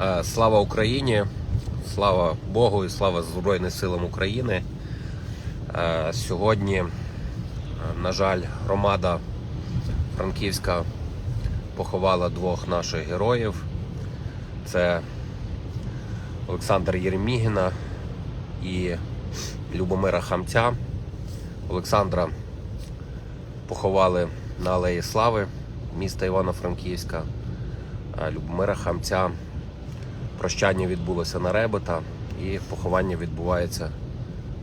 Е, Слава Україні, слава Богу і слава Збройним силам України. Е, Сьогодні, е, на жаль, громада Франківська поховала двох наших героїв. Це Олександр Єремігіна і Любомира Хамця. Олександра поховали на Алеї Слави міста Івано-Франківська. Любомира Хамця прощання відбулося на Ребета і поховання відбувається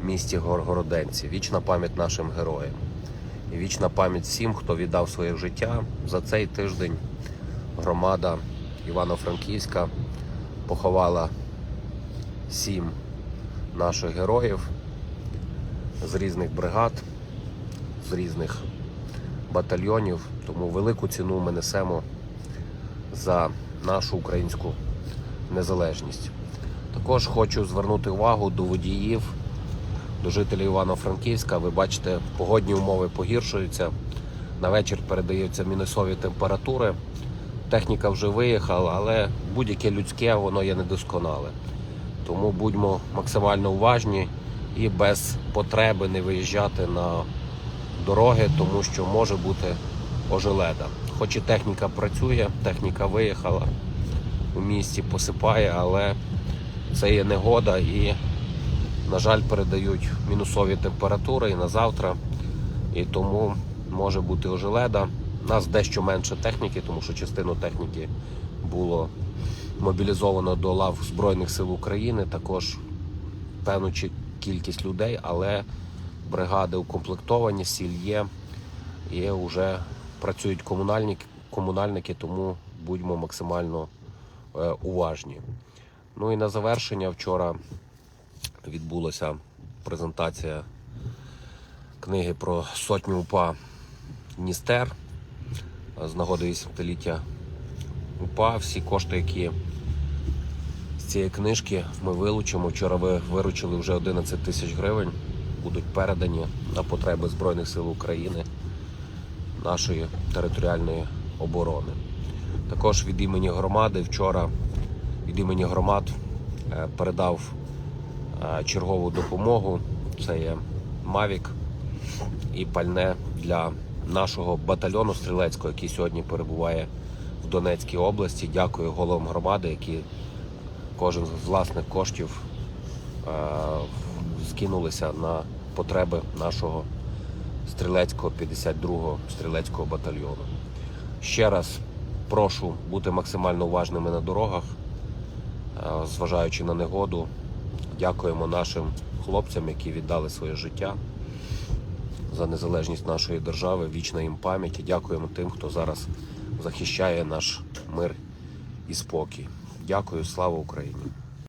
в місті Горгороденці. Вічна пам'ять нашим героям. І вічна пам'ять всім, хто віддав своє життя. За цей тиждень громада Івано-Франківська поховала сім наших героїв з різних бригад, з різних батальйонів. Тому велику ціну ми несемо за нашу українську незалежність. Також хочу звернути увагу до водіїв, до жителів Івано-Франківська. Ви бачите, погодні умови погіршуються. На вечір передаються мінусові температури. Техніка вже виїхала, але будь-яке людське воно є недосконале. Тому будьмо максимально уважні і без потреби не виїжджати на дороги, тому що може бути ожеледа. Хоч і техніка працює, техніка виїхала у місті, посипає, але це є негода і, на жаль, передають мінусові температури і на завтра. І тому може бути ожеледа. Нас дещо менше техніки, тому що частину техніки було мобілізовано до лав Збройних сил України. Також певну кількість людей, але бригади укомплектовані, сіль є, і вже працюють комунальники, комунальники, тому будьмо максимально уважні. Ну і на завершення вчора відбулася презентація книги про сотню УПА Дністер е, з нагоди 80-ліття УПА. Всі кошти, які з цієї книжки ми вилучимо. Вчора ви виручили вже 11 тисяч гривень, будуть передані на потреби Збройних сил України, нашої територіальної оборони. Також від імені громади вчора від імені громад е, передав е, чергову допомогу. Це є Мавік і пальне для нашого батальйону стрілецького, який сьогодні перебуває в Донецькій області. Дякую головам громади, які кожен з власних коштів е, скинулися на потреби нашого стрілецького 52-го стрілецького батальйону. Ще раз прошу бути максимально уважними на дорогах, е, зважаючи на негоду. Дякуємо нашим хлопцям, які віддали своє життя за незалежність нашої держави. Вічна їм пам'ять. Дякуємо тим, хто зараз захищає наш мир і спокій. Дякую, слава Україні!